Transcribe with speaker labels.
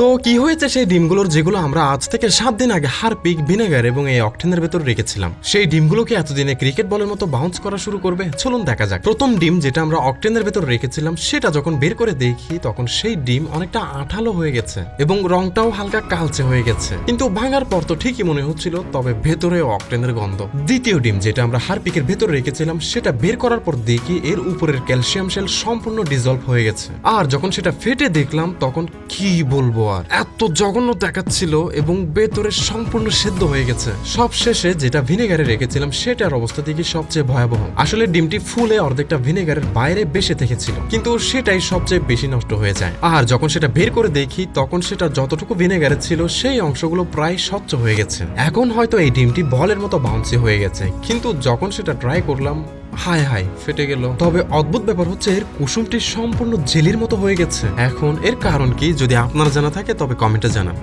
Speaker 1: তো কি হয়েছে সেই ডিমগুলোর যেগুলো আমরা আজ থেকে সাত দিন আগে হারপিক, ভিনেগার এবং এই অকটেনের ভেতর রেখেছিলাম? সেই ডিমগুলোকে এতদিনে ক্রিকেট বলের মতো বাউন্স করা শুরু করবে? চলুন দেখা যাক। প্রথম ডিম যেটা আমরা অকটেনের ভেতর রেখেছিলাম, সেটা যখন বের করে দেখি, তখন সেই ডিম অনেকটা আঠালো হয়ে গেছে এবং রংটাও হালকা কালচে হয়ে গেছে। কিন্তু ভাঙার পর তো ঠিকই মনে হচ্ছিল, তবে ভেতরে অকটেনের গন্ধ। দ্বিতীয় ডিম যেটা আমরা হারপিকের ভেতর রেখেছিলাম, সেটা বের করার পর দেখি এর উপরের ক্যালসিয়াম সেল সম্পূর্ণ ডিজলভ হয়ে গেছে। আর যখন সেটা ফেটে দেখলাম, তখন কি বলব? আর এত জঘন্য দেখাচ্ছিল এবং ভেতরে সম্পূর্ণ সেদ্ধ হয়ে গেছে। সব শেষে যেটা ভিনেগারে রেখেছিলাম, সেটার অবস্থা থেকে সবচেয়ে ভয়াবহ। আসলে ডিমটি ফুলে অর্ধেকটা ভিনেগারের বাইরে বেসে থেকেছিল, কিন্তু সেটাই সবচেয়ে বেশি নষ্ট হয়ে যায়। আর যখন সেটা বের করে দেখি, তখন সেটা যতটুকু ভিনেগারে ছিল, সেই অংশগুলো প্রায় স্বচ্ছ হয়ে গেছে। এখন হয়তো এই ডিমটি বলের মতো বাউন্সি হয়ে গেছে, কিন্তু যখন সেটা ট্রাই করলাম হায় হায়, ফেটে গেল। তবে অদ্ভুত ব্যাপার হচ্ছে, এর কুসুমটি সম্পূর্ণ জেলির মতো হয়ে গেছে। এখন এর কারণ কি, যদি আপনার জানা থাকে, তবে কমেন্টে জানান।